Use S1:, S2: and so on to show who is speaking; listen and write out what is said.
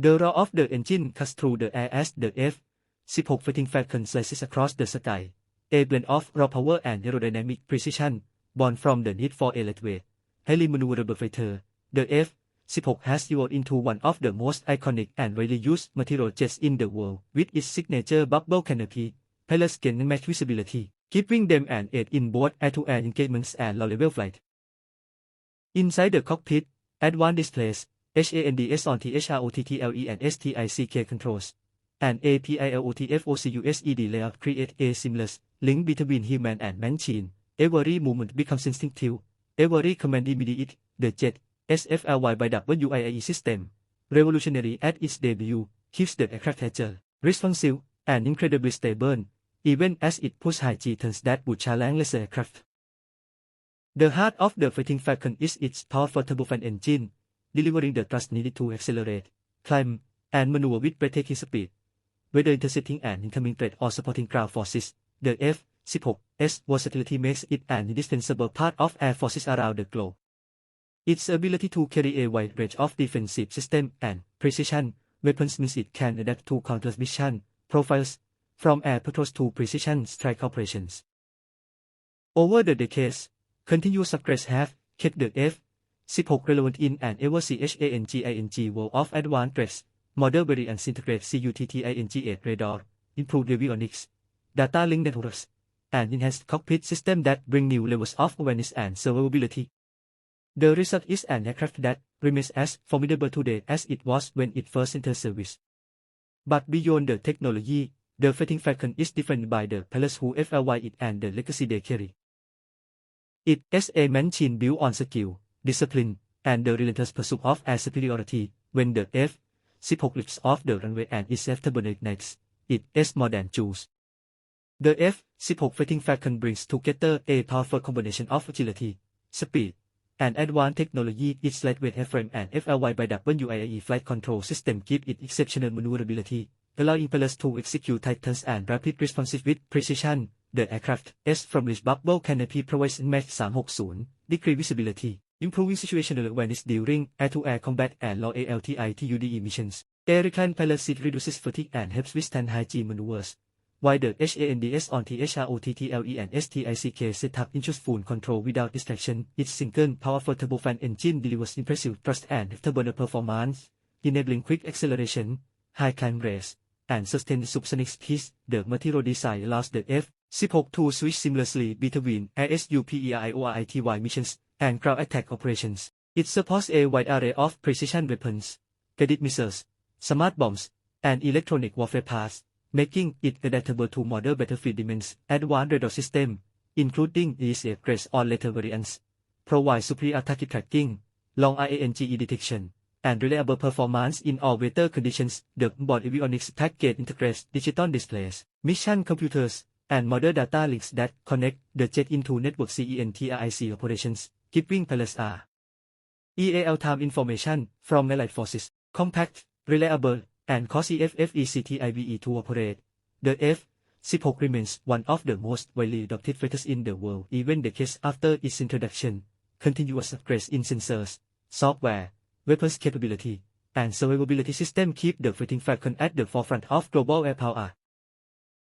S1: The roar of the engine cuts through the air as the F-16 Fighting Falcon slices across the sky, a blend of raw power and aerodynamic precision, born from the need for a lightweight, highly maneuverable fighter. The F-16 has evolved into one of the most iconic and widely used material jets in the world, with its signature bubble canopy, pilots gain unmatched visibility, giving them an edge in both air-to-air engagements and low-level flight. Inside the cockpit, advanced displays, HANDS on STICK controls, and APILOTFOCUSED layout create a seamless link between human and machine. Every movement becomes instinctive, every command immediate. The jet, SFLY by WIAE system, revolutionary at its debut, keeps the aircraft agile, responsive, and incredibly stable, even as it pushes high G turns that would challenge lesser aircraft. The heart of the Fighting Falcon is its powerful turbofan engine, delivering the thrust needed to accelerate, climb, and maneuver with breathtaking speed. Whether intercepting an incoming threat or supporting ground forces, the F-16's versatility makes it an indispensable part of air forces around the globe. Its ability to carry a wide range of defensive systems and precision weapons means it can adapt to countless mission profiles, from air patrols to precision strike operations. Over the decades, continuous upgrades have kept the F 16 relevant in an ever CHANGING world of advanced threats, model variants integrate CUTTING8 radar, improved avionics, data link networks, and enhanced cockpit system that bring new levels of awareness and survivability. The result is an aircraft that remains as formidable today as it was when it first entered service. But beyond the technology, the Fighting Falcon is defined by the pilots who fly it and the legacy they carry. It is a machine built on skill, discipline, and the relentless pursuit of air superiority. When the F-16 lifts off the runway and is ignites, it is more than juice. The F-16 Fighting Falcon brings together a powerful combination of agility, speed, and advanced technology. Its lightweight airframe and FLY by WIAE flight control system give it exceptional maneuverability, allowing pilots to execute titans and rapid responses with precision. The aircraft S from this bubble canopy provides unmatched 360 degree visibility improving situational awareness during air-to-air combat and low ALTITUDE missions. Pilot seat reduces fatigue and helps withstand high G maneuvers. While the HANDS on THROTTLE and STICK setup ensures full control without distraction, its single powerful turbofan engine delivers impressive thrust and afterburner performance, enabling quick acceleration, high climb rates, and sustained subsonic speeds. The material design allows the F-16 to switch seamlessly between ASUPERIORITY missions and ground attack operations. It supports a wide array of precision weapons, guided missiles, smart bombs, and electronic warfare parts, making it adaptable to modern battlefield demands. Advanced radar system, including ESA grades or later variants, provide superior target tracking, long IANGE detection, and reliable performance in all weather conditions. The onboard avionics package integrates digital displays, mission computers, and modern data links that connect the jet into network CENTRIC operations keeping pilots are EAL time information from allied forces, compact, reliable, and cost effective to operate. The F-16 remains one of the most widely adopted fighters in the world even decades after its introduction. Continuous upgrades in sensors, software, weapons capability, and survivability system keep the Fighting Falcon at the forefront of global air power.